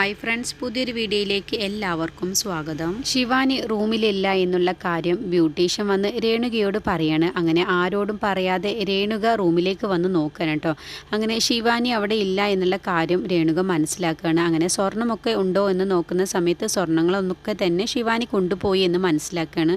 Hi friends പുതിയൊരു വീഡിയോയിലേക്ക് എല്ലാവർക്കും സ്വാഗതം. ശിവാനി റൂമിലില്ല എന്നുള്ള കാര്യം ബ്യൂട്ടീഷ്യൻ വന്ന് രേണുകയോട് പറയാണ്. അങ്ങനെ ആരോടും പറയാതെ രേണുക റൂമിലേക്ക് വന്ന് നോക്കണം കേട്ടോ. അങ്ങനെ ശിവാനി അവിടെ ഇല്ല എന്നുള്ള കാര്യം രേണുക മനസ്സിലാക്കുകയാണ്. അങ്ങനെ സ്വർണമൊക്കെ ഉണ്ടോ എന്ന് നോക്കുന്ന സമയത്ത് സ്വർണങ്ങളൊന്നൊക്കെ തന്നെ ശിവാനി കൊണ്ടുപോയി എന്ന് മനസ്സിലാക്കുകയാണ്.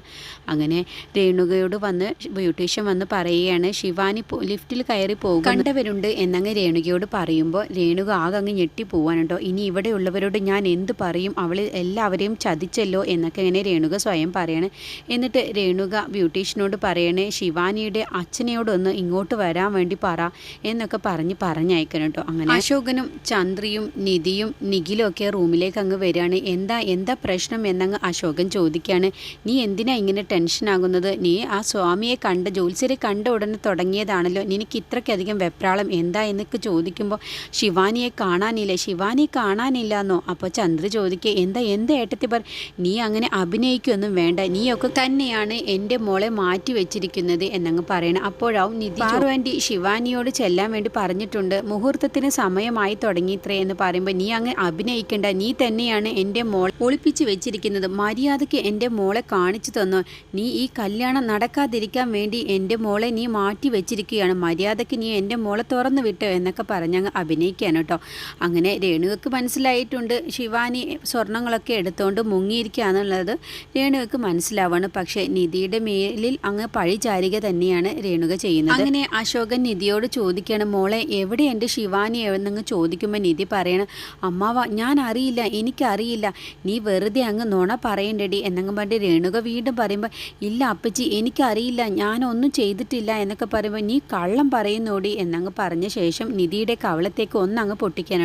അങ്ങനെ രേണുകയോട് വന്ന് ബ്യൂട്ടീഷ്യൻ വന്ന് പറയുകയാണ് ശിവാനി ലിഫ്റ്റിൽ കയറി പോകും കണ്ടവരുണ്ട് എന്നങ്ങ് രേണുകയോട് പറയുമ്പോൾ രേണുക ആകെ അങ്ങ് ഞെട്ടി പോവാണ് ഇനി ഇനി ഇവിടെയുള്ളവരോട് ഞാൻ എന്ത് പറയും അവൾ എല്ലാവരെയും ചതിച്ചല്ലോ എന്നൊക്കെ ഇങ്ങനെ രേണുക സ്വയം പറയണേ. എന്നിട്ട് രേണുക ബ്യൂട്ടീഷ്യനോട് പറയണേ ശിവാനിയുടെ അച്ഛനെയോടൊന്ന് ഇങ്ങോട്ട് വരാൻ വേണ്ടി പറ എന്നൊക്കെ പറഞ്ഞ് പറഞ്ഞയക്കണം കേട്ടോ അങ്ങനെ അശോകനും ചന്ദ്രിയും നിധിയും നിഖിലും ഒക്കെ റൂമിലേക്ക് അങ്ങ് വരികയാണ് എന്താ എന്താ പ്രശ്നം എന്നങ്ങ് അശോകൻ ചോദിക്കുകയാണ് നീ എന്തിനാ ഇങ്ങനെ ടെൻഷൻ ആകുന്നത്? നീ ആ സ്വാമിയെ കണ്ട് ജോത്സ്യരെ കണ്ട ഉടനെ തുടങ്ങിയതാണല്ലോ. നിനക്ക് ഇത്രയ്ക്കധികം വെപ്രാളം എന്താ എന്നൊക്കെ ചോദിക്കുമ്പോൾ ശിവാനിയെ കാണാനില്ല. ശിവാനി കാണാനില്ല എന്നോ അപ്പോൾ ചന്ദ്ര ചോദിക്കുക എന്താ എന്താ ഏട്ടത്തി പറ? നീ അങ്ങനെ അഭിനയിക്കൊന്നും വേണ്ട. നീയൊക്കെ തന്നെയാണ് എന്റെ മോളെ മാറ്റി വെച്ചിരിക്കുന്നത് എന്നങ്ങ് പറയണം. അപ്പോഴാവും നിധി പാറു ശിവാനിയോട് ചെല്ലാൻ വേണ്ടി പറഞ്ഞിട്ടുണ്ട്. മുഹൂർത്തത്തിന് സമയമായി തുടങ്ങിയിത്രേ എന്ന് പറയുമ്പോൾ നീ അങ്ങ് അഭിനയിക്കണ്ട. നീ തന്നെയാണ് എന്റെ മോൾ ഒളിപ്പിച്ച് വെച്ചിരിക്കുന്നത്. മര്യാദയ്ക്ക് എന്റെ മോളെ കാണിച്ചു തന്നു. നീ ഈ കല്യാണം നടക്കാതിരിക്കാൻ വേണ്ടി എന്റെ മോളെ നീ മാറ്റി വെച്ചിരിക്കുകയാണ്. മര്യാദയ്ക്ക് നീ എന്റെ മോളെ തുറന്നു വിട്ടോ എന്നൊക്കെ പറഞ്ഞങ്ങ് അഭിനയിക്കുകയാണ് കേട്ടോ. അങ്ങനെ രേണുകൾക്ക് മനസ്സിലായിട്ടുണ്ട് ശിവാനി സ്വർണങ്ങളൊക്കെ എടുത്തുകൊണ്ട് മുങ്ങിയിരിക്കുകയാണെന്നുള്ളത് രേണുകൾക്ക് മനസ്സിലാവാണ്. പക്ഷേ നിധിയുടെ മേലിൽ അങ്ങ് പഴി ചാരിക തന്നെയാണ് രേണുക ചെയ്യുന്നത്. അങ്ങനെ അശോകൻ നിധിയോട് ചോദിക്കണം മോളെ എവിടെ എന്റെ ശിവാനി? എന്നങ്ങ് ചോദിക്കുമ്പോൾ നിധി പറയണം അമ്മാവ ഞാൻ അറിയില്ല എനിക്കറിയില്ല. നീ വെറുതെ അങ്ങ് നുണ പറയണ്ടടി എന്നങ്ങ് പറഞ്ഞ് രേണുക വീണ്ടും പറയുമ്പോൾ ഇല്ല അപ്പച്ചി എനിക്കറിയില്ല ഞാനൊന്നും ചെയ്തിട്ടില്ല എന്നൊക്കെ പറയുമ്പോൾ നീ കള്ളം പറയുന്നോടി എന്നങ്ങ് പറഞ്ഞ ശേഷം നിധിയുടെ കവളത്തേക്ക് ഒന്നങ്ങ് പൊട്ടിക്കാൻ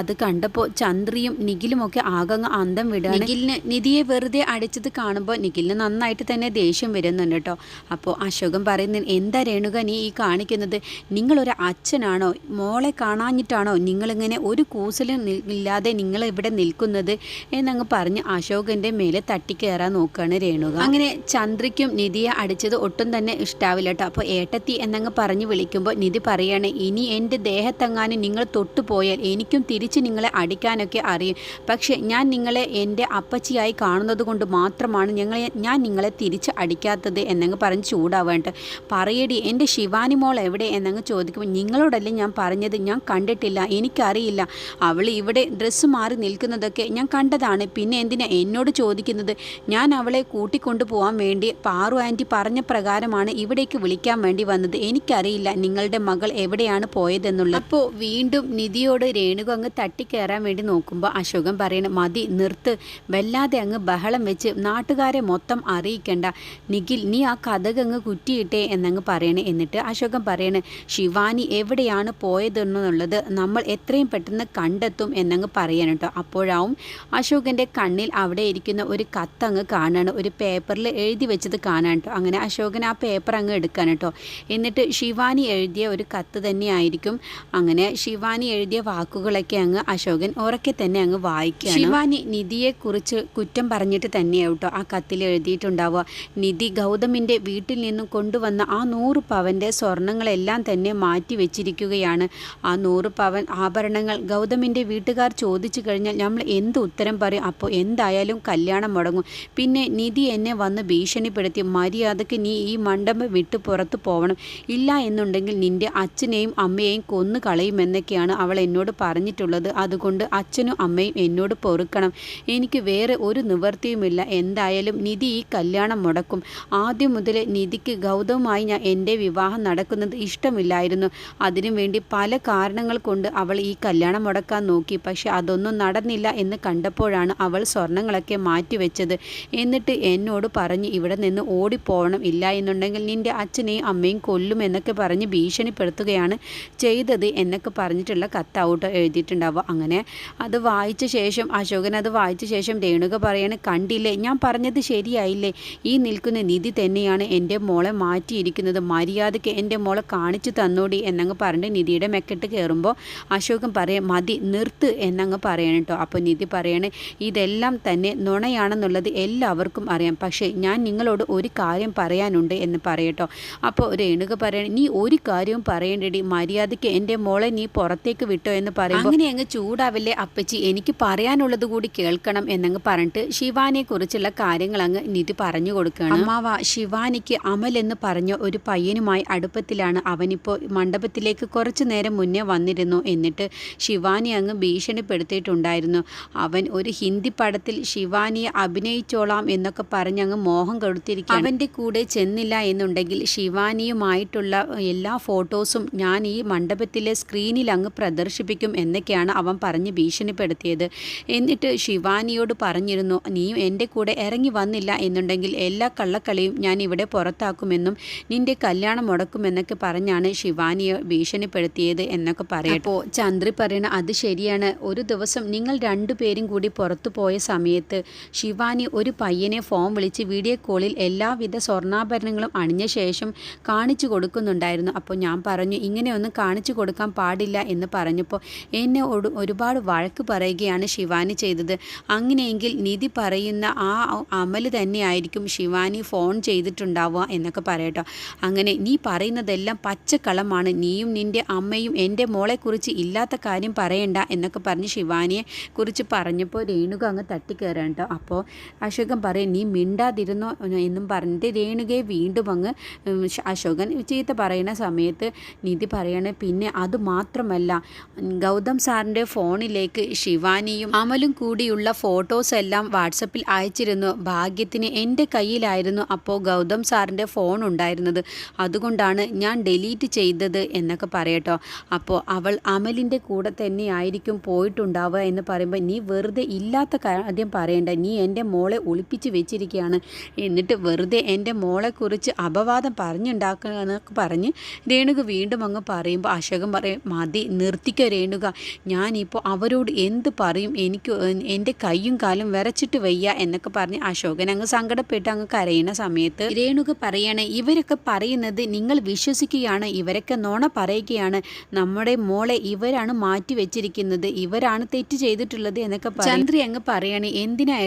അത് കണ്ടപ്പോൾ ചന്ദ്രിയും നിഖിലുമൊക്കെ ആകങ്ങ് അന്തം വിടുകയാണ് നിഖിലിന് നിധിയെ വെറുതെ അടിച്ചത് കാണുമ്പോൾ നിഖിലിന് നന്നായിട്ട് തന്നെ ദേഷ്യം വരുന്നുണ്ട് കേട്ടോ. അപ്പോൾ അശോകൻ പറയുന്നത് എന്താ രേണുക നീ ഈ കാണിക്കുന്നത്? നിങ്ങളൊരു അച്ഛനാണോ? മോളെ കാണാഞ്ഞിട്ടാണോ നിങ്ങളിങ്ങനെ ഒരു കൂസലും ഇല്ലാതെ നിങ്ങൾ ഇവിടെ നിൽക്കുന്നത്? എന്നങ്ങ് പറഞ്ഞ് അശോകന്റെ മേലെ തട്ടിക്കയറാൻ നോക്കുകയാണ് രേണുക. അങ്ങനെ ചന്ദ്രയ്ക്കും നിധിയെ അടിച്ചത് ഒട്ടും തന്നെ ഇഷ്ടാവില്ല കേട്ടോ. അപ്പോൾ ഏട്ടത്തി എന്നങ്ങ് പറഞ്ഞ് വിളിക്കുമ്പോൾ നിധി പറയുകയാണ് ഇനി എന്റെ ദേഹത്തെങ്ങാനും നിങ്ങൾ തൊട്ടുപോയാൽ എനിക്കും തിരിച്ച് നിങ്ങളെ അടിക്കാനൊക്കെ അറിയും. പക്ഷേ ഞാൻ നിങ്ങളെ എന്റെ അപ്പച്ചിയായി കാണുന്നത് കൊണ്ട് മാത്രമാണ് ഞങ്ങളെ ഞാൻ നിങ്ങളെ തിരിച്ച് അടിക്കാത്തത് എന്നങ്ങ് പറഞ്ഞ് ചൂടാവേണ്ട പറയടി എന്റെ ശിവാനി മോൾ എവിടെ എന്നങ്ങ് ചോദിക്കുമ്പോൾ നിങ്ങളോടല്ലേ ഞാൻ പറഞ്ഞത്? ഞാൻ കണ്ടിട്ടില്ല എനിക്കറിയില്ല. അവൾ ഇവിടെ ഡ്രസ്സ് മാറി നിൽക്കുന്നതൊക്കെ ഞാൻ കണ്ടതാണ്. പിന്നെ എന്തിനാ എന്നോട് ചോദിക്കുന്നത്? ഞാൻ അവളെ കൂട്ടിക്കൊണ്ടു പോകാൻ വേണ്ടി പാറു ആന്റി പറഞ്ഞ പ്രകാരമാണ് ഇവിടേക്ക് വിളിക്കാൻ വേണ്ടി വന്നത്. എനിക്കറിയില്ല നിങ്ങളുടെ മകൾ എവിടെയാണ് പോയതെന്നുള്ളത്. അപ്പോൾ വീണ്ടും നിധിയോട് രേണുക അങ്ങ് തട്ടിക്കയറാൻ വേണ്ടി നോക്കുമ്പോൾ അശോകൻ പറയണം മതി നിർത്ത്. വല്ലാതെ അങ്ങ് ബഹളം വെച്ച് നാട്ടുകാരെ മൊത്തം അറിയിക്കണ്ട. നിഖിൽ നീ ആ കഥക അങ്ങ് കുറ്റിയിട്ടേ എന്നങ്ങ് പറയണേ. എന്നിട്ട് അശോകൻ പറയണേ ശിവാനി എവിടെയാണ് പോയതെന്നുള്ളത് നമ്മൾ എത്രയും പെട്ടെന്ന് കണ്ടെത്തും എന്നങ്ങ് പറയണം കേട്ടോ അപ്പോഴാവും അശോകന്റെ കണ്ണിൽ അവിടെ ഇരിക്കുന്ന ഒരു കത്തങ്ങ് കാണാണ്. ഒരു പേപ്പറിൽ എഴുതി വെച്ചത് കാണാൻ കേട്ടോ അങ്ങനെ അശോകൻ ആ പേപ്പർ അങ്ങ് എടുക്കാൻ കേട്ടോ എന്നിട്ട് ശിവാനി എഴുതിയ ഒരു കത്ത് തന്നെയായിരിക്കും. അങ്ങനെ ശിവാനി എഴുതിയ വാക്കുകളൊക്കെ അങ്ങ് അശോകൻ ഉറക്കെ തന്നെ അങ്ങ് വായിക്കുകയാണ്. ശിവാനി നിധിയെക്കുറിച്ച് കുറ്റം പറഞ്ഞിട്ട് തന്നെയാണ് കേട്ടോ ആ കത്തിൽ എഴുതിയിട്ടുണ്ടാവുക. നിധി ഗൗതമിന്റെ വീട്ടിൽ നിന്നും കൊണ്ടുവന്ന ആ നൂറ് പവന്റെ സ്വർണങ്ങളെല്ലാം തന്നെ മാറ്റി വെച്ചിരിക്കുകയാണ്. ആ നൂറ് പവൻ ആഭരണങ്ങൾ ഗൗതമിന്റെ വീട്ടുകാർ ചോദിച്ചു കഴിഞ്ഞാൽ നമ്മൾ എന്ത് ഉത്തരം പറയും? അപ്പോൾ എന്തായാലും കല്യാണം മുടങ്ങും. പിന്നെ നിധി എന്നെ വന്ന് ഭീഷണിപ്പെടുത്തി മര്യാദയ്ക്ക് നീ ഈ മണ്ഡപം വിട്ട് പുറത്തു പോകണം ഇല്ല എന്നുണ്ടെങ്കിൽ നിന്റെ അച്ഛനെയും അമ്മയെയും കൊന്നു കളയുമെന്നൊക്കെയാണ് അവൾ എന്നോട് പറഞ്ഞിട്ടുള്ളത്. അതുകൊണ്ട് അച്ഛനും അമ്മയും എന്നോട് പൊറുക്കണം. എനിക്ക് വേറെ ഒരു നിവൃത്തിയുമില്ല. എന്തായാലും നിധി ഈ കല്യാണം മുടക്കും. ആദ്യം മുതൽ നിധിക്ക് ഗൗതവുമായി ഞാൻ എന്റെ വിവാഹം നടക്കുന്നത് ഇഷ്ടമില്ലായിരുന്നു. അതിനു വേണ്ടി പല കാരണങ്ങൾ കൊണ്ട് അവൾ ഈ കല്യാണം മുടക്കാൻ നോക്കി. പക്ഷെ അതൊന്നും നടന്നില്ല എന്ന് കണ്ടപ്പോഴാണ് അവൾ സ്വർണങ്ങളൊക്കെ മാറ്റിവെച്ചത്. എന്നിട്ട് എന്നോട് പറഞ്ഞ് ഇവിടെ നിന്ന് ഓടിപ്പോകണം ഇല്ല എന്നുണ്ടെങ്കിൽ നിന്റെ അച്ഛനെയും അമ്മയും കൊല്ലും എന്നൊക്കെ പറഞ്ഞ് ഭീഷണിപ്പെടുത്തുകയാണ് ചെയ്തത് എന്നൊക്കെ പറഞ്ഞിട്ടുള്ള കത്ത് ഔട്ട് എഴുതിയിട്ടുണ്ടാവുക. അങ്ങനെ അത് വായിച്ച ശേഷം അശോകൻ അത് വായിച്ച ശേഷം രേണുക പറയാണ് കണ്ടില്ലേ ഞാൻ പറഞ്ഞത് ശരിയായില്ലേ? ഈ നിൽക്കുന്ന നിധി തന്നെയാണ് എന്റെ മോളെ മാറ്റിയിരിക്കുന്നത്. മര്യാദയ്ക്ക് എന്റെ മോളെ കാണിച്ചു തന്നോടി എന്നങ്ങ് പറഞ്ഞ് നിധിയുടെ മെക്കെട്ട് കയറുമ്പോൾ അശോകൻ പറയാം മതി നിർത്ത് എന്നങ്ങ് പറയണം കേട്ടോ. അപ്പോൾ നിധി പറയാണ് ഇതെല്ലാം തന്നെ നുണയാണെന്നുള്ളത് എല്ലാവർക്കും അറിയാം. പക്ഷേ ഞാൻ നിങ്ങളോട് ഒരു കാര്യം പറയാനുണ്ട് എന്ന് പറയട്ടോ അപ്പോൾ രേണുക പറയണ നീ ഒരു കാര്യവും പറയേണ്ടടി. മര്യാദയ്ക്ക് എന്റെ മോളെ നീ പുറത്തേക്ക് വിട്ടോ എന്ന് പറയുമ്പോൾ അങ്ങനെ അങ്ങ് ചൂടാവില്ലേ? അപ്പച്ചി എനിക്ക് പറയാനുള്ളത് കൂടി കേൾക്കണം എന്നങ്ങ് പറഞ്ഞിട്ട് ശിവാനിയെ കുറിച്ചുള്ള കാര്യങ്ങൾ അങ്ങ് നിധി പറഞ്ഞു കൊടുക്കുകയാണ്. അമ്മാവ ശിവാനിക്ക് അമൽ എന്ന് പറഞ്ഞ ഒരു പയ്യനുമായി അടുപ്പത്തിലാണ് അവനിപ്പോൾ മണ്ഡപത്തിലേക്ക് കുറച്ചു നേരം മുന്നേ വന്നിരുന്നു എന്നിട്ട് ശിവാനി അങ്ങ് ഭീഷണിപ്പെടുത്തിയിട്ടുണ്ടായിരുന്നു. അവൻ ഒരു ഹിന്ദി പടത്തിൽ ശിവാനിയെ അഭിനയിച്ചോളാം എന്നൊക്കെ പറഞ്ഞ് അങ്ങ് മോഹം കൊടുത്തിരിക്കും അവന്റെ കൂടെ ചെന്നില്ല എന്നുണ്ടെങ്കിൽ ശിവാനിയുമായിട്ടുള്ള എല്ലാ ഫോട്ടോസും ഞാൻ ഈ മണ്ഡപത്തിലെ സ്ക്രീനിൽ അങ്ങ് പ്രദർശിപ്പിക്കും എന്നൊക്കെയാണ് അവൻ പറഞ്ഞ് ഭീഷണിപ്പെടുത്തിയത്. എന്നിട്ട് ശിവാനിയോട് പറഞ്ഞിരുന്നു നീ എന്റെ കൂടെ ഇറങ്ങി വന്നില്ല എന്നുണ്ടെങ്കിൽ എല്ലാ കള്ളക്കളിയും ഞാൻ ഇവിടെ പുറത്താക്കുമെന്നും നിന്റെ കല്യാണം മുടക്കുമെന്നൊക്കെ പറഞ്ഞാണ് ശിവാനിയെ ഭീഷണിപ്പെടുത്തിയത് എന്നൊക്കെ പറയും അപ്പോൾ ചന്ദ്രി പറയണ അത് ശരിയാണ്. ഒരു ദിവസം നിങ്ങൾ രണ്ടുപേരും കൂടി പുറത്തു പോയ സമയത്ത് ശിവാനി ഒരു പയ്യനെ ഫോം വിളിച്ച് വീഡിയോ കോളിൽ എല്ലാവിധ സ്വർണാഭരണങ്ങളും അണിഞ്ഞ ശേഷം കാണിച്ചു കൊടുക്കുന്നുണ്ടായിരുന്നു. അപ്പോൾ ഞാൻ പറഞ്ഞു ഇങ്ങനെയൊന്നും കാണിച്ചു കൊടുക്കാൻ പാടില്ല എന്ന് പറഞ്ഞപ്പോൾ എന്നെ ഒരു- ഒരുപാട് വഴക്ക് പറയുകയാണ് ശിവാനി ചെയ്തത്. അങ്ങനെയെങ്കിൽ നിധി പറയുന്ന ആ അമൽ തന്നെയായിരിക്കും ശിവാനി ഫോൺ ചെയ്തിട്ടുണ്ടാവുക എന്നൊക്കെ പറയട്ടോ. അങ്ങനെ നീ പറയുന്നതെല്ലാം പച്ചക്കളമാണ് നീയും നിന്റെ അമ്മയും എന്റെ മോളെക്കുറിച്ച് ഇല്ലാത്ത കാര്യം പറയണ്ട എന്നൊക്കെ പറഞ്ഞ് ശിവാനിയെ കുറിച്ച് പറഞ്ഞപ്പോൾ രേണുക അങ്ങ് തട്ടിക്കയറാണ് കേട്ടോ. അപ്പോൾ അശോകൻ പറയും നീ മിണ്ടാതിരുന്നോ എന്നും പറഞ്ഞിട്ട് രേണുകയെ വീണ്ടും അങ്ങ് അശോകൻ ചീത്ത പറയുന്ന സമയത്ത് നിധി പറയണേ പിന്നെ അതുമാത്രമല്ല ഗൗതം സാറിന്റെ ഫോണിലേക്ക് ശിവാനിയും അമലും കൂടിയുള്ള ഫോട്ടോസ് എല്ലാം വാട്സപ്പിൽ അയച്ചിരുന്നു. ഭാഗ്യത്തിന് എന്റെ കയ്യിലായിരുന്നു അപ്പോൾ ഗൗതം സാറിന്റെ ഫോൺ ഉണ്ടായിരുന്നത്. അതുകൊണ്ടാണ് ഞാൻ ഡിലീറ്റ് ചെയ്തത് എന്നൊക്കെ പറയട്ടോ. അപ്പോൾ അവൾ അമലിന്റെ കൂടെ തന്നെ ആയിരിക്കും പോയിട്ടുണ്ടാവുക എന്ന് പറയുമ്പോൾ നീ വെറുതെ ഇല്ലാത്ത കാര്യം പറയണ്ട. നീ എന്റെ മോളെ ഒളിപ്പിച്ച് വെച്ചിരിക്കുകയാണ്. എന്നിട്ട് വെറുതെ എന്റെ മോളെക്കുറിച്ച് അപവാദം പറഞ്ഞുണ്ടാക്കുക എന്നൊക്കെ പറഞ്ഞ് രേണുക വീണ്ടും അങ്ങ് പറയുമ്പോൾ അശോകം പറയും മതി നിർത്തിക്കോ രേണുക. ഞാനിപ്പോൾ അവരോട് എന്ത് പറയും? എനിക്ക് എന്റെ കൈയും കാലും വരച്ചിട്ട് വയ്യ എന്നൊക്കെ പറഞ്ഞ് അശോകൻ അങ്ങ് സങ്കടപ്പെട്ട് അങ്ങ് കരയുന്ന സമയത്ത് രേണുക പറയണേ ഇവരൊക്കെ പറയുന്നത് നിങ്ങൾ വിശ്വസിക്കുകയാണ് ഇവരൊക്കെ നോണ പറയുകയാണ്. നമ്മുടെ മോളെ ഇവരാണ് മാറ്റി വെച്ചിരിക്കുന്നത് ഇവരാണ് തെറ്റ് ചെയ്തിട്ടുള്ളത് എന്നൊക്കെ. ചന്ദ്രി അങ്ങ് പറയാണ് എന്തിനാ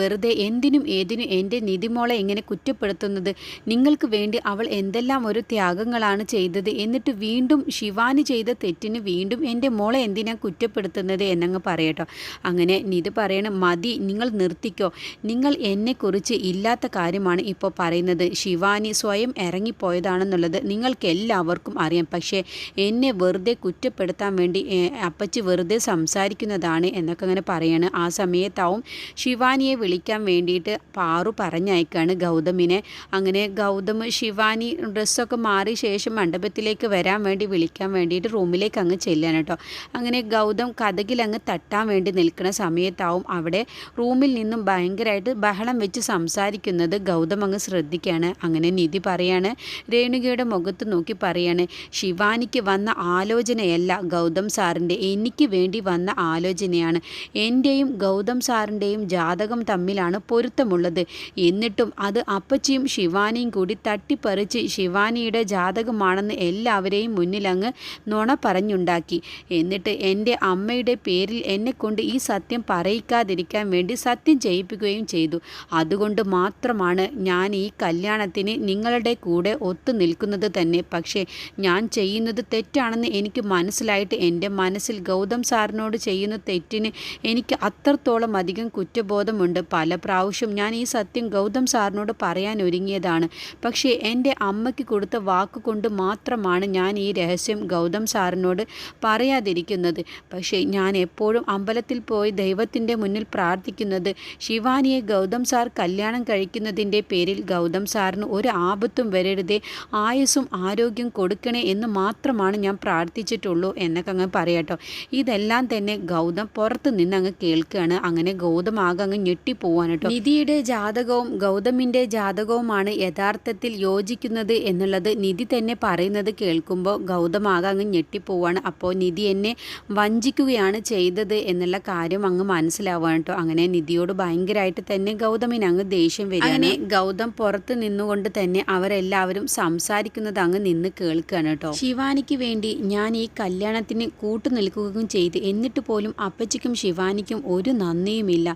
വെറുതെ എന്തിനും ഏതിനും എന്റെ നിധിമോളെ എങ്ങനെ കുറ്റപ്പെടുത്തുന്നത്? നിങ്ങൾക്ക് വേണ്ടി അവൾ എന്തെല്ലാം ഒരു ത്യാഗങ്ങളാണ് ചെയ്തത്? എന്നിട്ട് വീണ്ടും ശിവാനി ചെയ്ത തെറ്റിന് വീണ്ടും എന്റെ മോളെ എന്തിനാ കുറ്റപ്പെടുത്തുന്നത് എന്നങ്ങ് പറയട്ടോ. അങ്ങനെ നിത് പറയണ മതി നിങ്ങൾ നിർത്തിക്കോ. നിങ്ങൾ എന്നെക്കുറിച്ച് ഇല്ലാത്ത കാര്യമാണ് ഇപ്പോൾ പറയുന്നത്. ശിവാനി സ്വയം ഇറങ്ങിപ്പോയതാണെന്നുള്ളത് നിങ്ങൾക്ക് എല്ലാവർക്കും അറിയാം. പക്ഷേ എന്നെ വെറുതെ കുറ്റപ്പെടുത്താൻ വേണ്ടി അപ്പച്ചി വെറുതെ സംസാരിക്കുന്നതാണ് എന്നൊക്കെ അങ്ങനെ പറയാണ്. ആ സമയത്താവും ശിവാനിയെ വിളിക്കാൻ വേണ്ടിയിട്ട് പാറു പറഞ്ഞയക്കാണ് ഗൗതമിനെ. അങ്ങനെ ഗൗതം ശിവാനി ഡ്രസ്സൊക്കെ മാറിയ ശേഷം മണ്ഡപത്തിലേക്ക് വരാൻ വേണ്ടി വിളിക്കാൻ വേണ്ടിയിട്ട് റൂമിലേക്ക് അങ്ങ് ചെല്ലാണ് കേട്ടോ. അങ്ങനെ ഗൗതം കഥകിൽ അങ്ങ് തട്ടാൻ വേണ്ടി നിൽക്കുന്ന സമയത്താവും അവിടെ റൂമിൽ നിന്നും ഭയങ്കരമായിട്ട് ബഹളം വെച്ച് സംസാരിക്കുന്നത് ഗൗതം അങ്ങ് ശ്രദ്ധിക്കുകയാണ്. അങ്ങനെ നിധി പറയാണ് രേണുകയുടെ മുഖത്ത് നോക്കി പറയാണ് ശിവാനിക്ക് വന്ന ആലോചനയല്ല ഗൗതം സാറിന്റെ എനിക്ക് വേണ്ടി വന്ന ആലോചനയാണ്. എന്റെയും ഗൗതം സാറിന്റെയും ജാതകം തമ്മിലാണ് പൊരുത്തമുള്ളത്. എന്നിട്ടും അത് അപ്പച്ചിയും ശിവാനിയും കൂടി തട്ടിപ്പറിച്ച് ശിവാനിയുടെ ജാതകമാണെന്ന് എല്ലാവരെയും മുന്നിലങ്ങ് നുണ പറഞ്ഞുണ്ടാക്കി. എന്നിട്ട് എന്റെ അമ്മയുടെ പേരിൽ എന്നെക്കൊണ്ട് ഈ സത്യം പറയിക്കാതിരിക്കാൻ വേണ്ടി സത്യം ചെയ്യിപ്പിക്കുകയും ചെയ്തു. അതുകൊണ്ട് മാത്രമാണ് ഞാൻ ഈ കല്യാണത്തിന് നിങ്ങളുടെ കൂടെ ഒത്തു നിൽക്കുന്നത് തന്നെ. പക്ഷേ ഞാൻ ചെയ്യുന്നത് തെറ്റാണെന്ന് എനിക്ക് മനസ്സിലായിട്ട് എന്റെ മനസ്സിൽ ഗൗതം സാറിനോട് ചെയ്യുന്ന തെറ്റിന് എനിക്ക് അത്രത്തോളം അധികം കുറ്റബോധമുണ്ട്. പല പ്രാവശ്യം ഞാൻ ഈ സത്യം ഗൗതം സാറിനോട് പറയാൻ ഒരുങ്ങിയതാണ്. പക്ഷേ എന്റെ അമ്മയ്ക്ക് കൊടുത്ത വാക്കുകൊണ്ട് മാത്രമാണ് ഞാൻ ഈ രഹസ്യം ഗൗതം സാറിനോട് പറയാതിരിക്കുന്നത്. പക്ഷേ ഞാൻ എപ്പോഴും അമ്പലത്തിൽ പോയി ദൈവത്തിന്റെ മുന്നിൽ പ്രാർത്ഥിക്കുന്നത്. ശിവാനിയെ ഗൗതം സാർ കല്യാണം കഴിക്കുന്നതിന്റെ പേരിൽ ഗൗതം സാറിന് ഒരു ആപത്തും വരരുതേ ആയുസ്സും ആരോഗ്യം കൊടുക്കണേ എന്ന് മാത്രമാണ് ഞാൻ പ്രാർത്ഥിച്ചിട്ടുള്ളൂ എന്നൊക്കെ അങ്ങ് പറയാട്ടോ ഇതെല്ലാം തന്നെ ഗൗതം പുറത്ത് നിന്ന് അങ്ങ് കേൾക്കുകയാണ്. അങ്ങനെ ഗൗതം ആകെ അങ്ങ് ഞെട്ടിപ്പോവാനട്ടോ നിധിയുടെ ജാതകവും ഗൗതമിന്റെ ജാതകവുമാണ് യഥാർത്ഥത്തിൽ യോജിക്കുന്നത് എന്നുള്ളത് നിധി തന്നെ പറയുന്നത് കേൾക്കുമ്പോൾ ഗൗതം ആകെ അങ്ങ് ഞെട്ടിപ്പോവാണ്. അപ്പോൾ നിധി എന്നെ വഞ്ചിക്കുകയാണ് ചെയ്തത് എന്നുള്ള കാര്യം അങ്ങ് മനസ്സിലാവുക കേട്ടോ അങ്ങനെ നിധിയോട് ഭയങ്കരമായിട്ട് തന്നെ ഗൗതമിന് അങ്ങ് ദേഷ്യം വരും അങ്ങനെ ഗൗതം പുറത്ത് നിന്നുകൊണ്ട് തന്നെ അവരെല്ലാവരും സംസാരിക്കുന്നത് അങ്ങ് നിന്ന് കേൾക്കുകയാണ് കേട്ടോ ശിവാനിക്ക് വേണ്ടി ഞാൻ ഈ കല്യാണത്തിന് കൂട്ടു നിൽക്കുകയും ചെയ്ത്. എന്നിട്ട് പോലും അപ്പച്ചിക്കും ശിവാനിക്കും ഒരു നന്ദിയുമില്ല.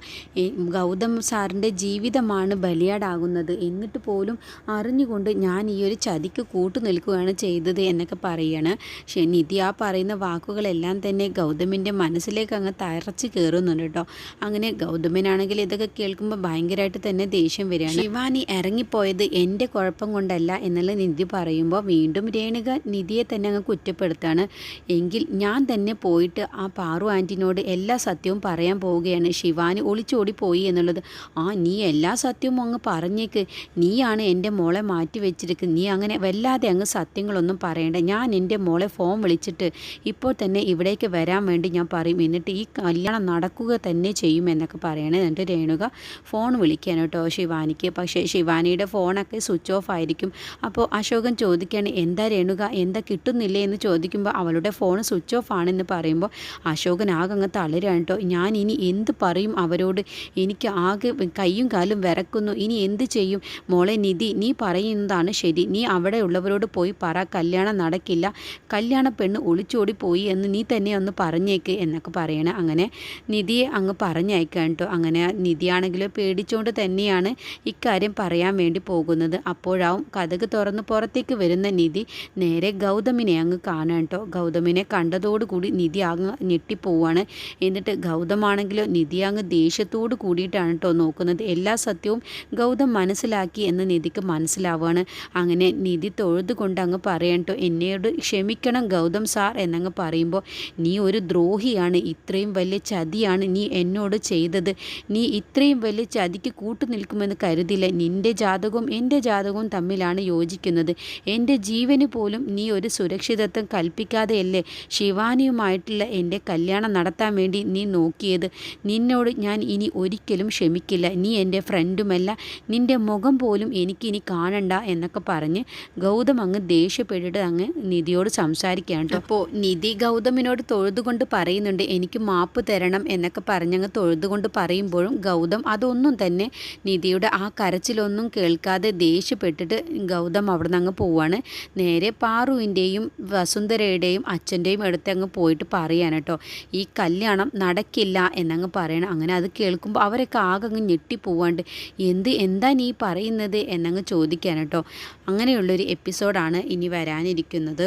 ഗൗതം സാറിന്റെ ജീവിതമാണ് ബലിയാടാകുന്നത്. എന്നിട്ട് പോലും അറിഞ്ഞുകൊണ്ട് ഞാൻ ഈ ഒരു ചതിക്ക് കൂട്ടു നിൽക്കുകയാണ് ചെയ്തത് എന്നൊക്കെ പറയുകയാണ് പക്ഷേ നിധി ആ പറയുന്ന വാക്കുകളെല്ലാം തന്നെ ഗൗതമിന്റെ മനസ്സിൽ മനസ്സിലേക്ക് അങ്ങ് തറച്ച് കയറുന്നുണ്ട് കേട്ടോ. അങ്ങനെ ഗൗതമനാണെങ്കിൽ ഇതൊക്കെ കേൾക്കുമ്പോൾ ഭയങ്കരമായിട്ട് തന്നെ ദേഷ്യം വരികയാണ്. ശിവാനി ഇറങ്ങിപ്പോയത് എന്റെ കുഴപ്പം കൊണ്ടല്ല എന്നുള്ള നിധി പറയുമ്പോൾ വീണ്ടും രേണുക നിധിയെ തന്നെ അങ്ങ് കുറ്റപ്പെടുത്താണ്. എങ്കിൽ ഞാൻ തന്നെ പോയിട്ട് ആ പാറു ആന്റിനോട് എല്ലാ സത്യവും പറയാൻ പോവുകയാണ്. ശിവാനി ഒളിച്ചോടി പോയി എന്നുള്ളത്. ആ നീ എല്ലാ സത്യവും അങ്ങ് പറഞ്ഞേക്ക്. നീയാണ് എന്റെ മോളെ മാറ്റി വെച്ചിരിക്കുന്നത് നീ അങ്ങനെ വല്ലാതെ അങ്ങ് സത്യങ്ങളൊന്നും പറയണ്ട. ഞാൻ എന്റെ മോളെ ഫോൺ വിളിച്ചിട്ട് ഇപ്പോൾ തന്നെ ഇവിടേക്ക് വരാൻ വേണ്ടി ഞാൻ പറയും. എന്നിട്ട് ഈ കല്യാണം നടക്കുക തന്നെ ചെയ്യും എന്നൊക്കെ പറയണേ. എന്നിട്ട് രേണുക ഫോൺ വിളിക്കാൻ കേട്ടോ ശിവാനിക്ക്. പക്ഷേ ശിവാനിയുടെ ഫോണൊക്കെ സ്വിച്ച് ഓഫ് ആയിരിക്കും. അപ്പോൾ അശോകൻ ചോദിക്കുകയാണ് എന്താ രേണുക? എന്താ കിട്ടുന്നില്ലേ? എന്ന് ചോദിക്കുമ്പോൾ അവളുടെ ഫോൺ സ്വിച്ച് ഓഫ് ആണെന്ന് പറയുമ്പോൾ അശോകൻ ആകെ അങ്ങ് തളരുകയാണ് കേട്ടോ. ഞാൻ ഇനി എന്ത് പറയും അവരോട്? എനിക്ക് ആകെ കൈയും കാലും വിറക്കുന്നു. ഇനി എന്ത് ചെയ്യും? മോളെ നിധി നീ പറയുന്നതാണ് ശരി. നീ അവിടെ ഉള്ളവരോട് പോയി പറ. കല്യാണം നടക്കില്ല. കല്യാണ പെണ്ണ് ഒളിച്ചോടി പോയി എന്ന് നീ തന്നെ ഒന്ന് പറഞ്ഞേക്ക് എന്നൊക്കെ പറയണേ. അങ്ങനെ നിധി അങ്ങ് പറഞ്ഞയക്കാൻ കേട്ടോ അങ്ങനെ നിധിയാണെങ്കിൽ പേടിച്ചുകൊണ്ട് തന്നെയാണ് ഇക്കാര്യം പറയാൻ വേണ്ടി പോകുന്നത്. അപ്പോഴാവും കഥക് തുറന്ന് പുറത്തേക്ക് വരുന്ന നിധി നേരെ ഗൗതമിനെ അങ്ങ് കാണാൻ കേട്ടോ ഗൗതമിനെ കണ്ടതോടുകൂടി നിധി അങ്ങ് ഞെട്ടിപ്പോവാണ്. എന്നിട്ട് ഗൗതമാണെങ്കിലോ നിധി അങ്ങ് ദേഷ്യത്തോട് കൂടിയിട്ടാണ് കേട്ടോ നോക്കുന്നത്. എല്ലാ സത്യവും ഗൗതം മനസ്സിലാക്കി എന്ന് നിധിക്ക് മനസ്സിലാവുകയാണ് അങ്ങനെ നിധി തൊഴുതുകൊണ്ട് അങ്ങ് പറയാൻ കേട്ടോ എന്നോട് ക്ഷമിക്കണം ഗൗതം സാർ എന്നങ്ങ് പറയുമ്പോൾ നീ ഒരു ദ്രോഹിയാണ്. ഇത്രയും വലിയ ചതിയാണ് നീ എന്നോട് ചെയ്തത്. നീ ഇത്രയും വലിയ ചതിക്ക് കൂട്ടു നിൽക്കുമെന്ന് കരുതില്ല. നിന്റെ ജാതകവും എന്റെ ജാതകവും തമ്മിലാണ് യോജിക്കുന്നത്. എന്റെ ജീവന് പോലും നീ ഒരു സുരക്ഷിതത്വം കൽപ്പിക്കാതെയല്ലേ ശിവാനിയുമായിട്ടുള്ള എന്റെ കല്യാണം നടത്താൻ വേണ്ടി നീ നോക്കിയത്. നിന്നോട് ഞാൻ ഇനി ഒരിക്കലും ക്ഷമിക്കില്ല. നീ എന്റെ ഫ്രണ്ടുമല്ല. നിന്റെ മുഖം പോലും എനിക്കിനി കാണണ്ട എന്നൊക്കെ പറഞ്ഞ് ഗൗതം അങ്ങ് ദേഷ്യപ്പെട്ടിട്ട് അങ്ങ് നിധിയോട് സംസാരിക്കുകയാണ് അപ്പോൾ നിധി ഗൗതമിനോട് തൊഴുതുകൊണ്ട് പറയുന്നുണ്ട് എനിക്ക് മാപ്പ് തരണം എന്നൊക്കെ പറഞ്ഞങ്ങ് തൊഴുതുകൊണ്ട് പറയുമ്പോഴും ഗൗതം അതൊന്നും തന്നെ നിധിയുടെ ആ കരച്ചിലൊന്നും കേൾക്കാതെ ദേഷ്യപ്പെട്ടിട്ട് ഗൗതം അവിടെ നിന്ന് അങ്ങ് പോവാണ്. നേരെ പാറുവിന്റെയും വസുന്ധരയുടെയും അച്ഛന്റെയും അടുത്ത് അങ്ങ് പോയിട്ട് പറയാൻ കേട്ടോ ഈ കല്യാണം നടക്കില്ല എന്നങ്ങ് പറയണം. അങ്ങനെ അത് കേൾക്കുമ്പോൾ അവരൊക്കെ ആകെ അങ്ങ് ഞെട്ടിപ്പോവാണ്ട് എന്ത് എന്താ നീ പറയുന്നത് എന്നങ്ങ് ചോദിക്കാൻ കേട്ടോ അങ്ങനെയുള്ളൊരു എപ്പിസോഡാണ് ഇനി വരാനിരിക്കുന്നത്.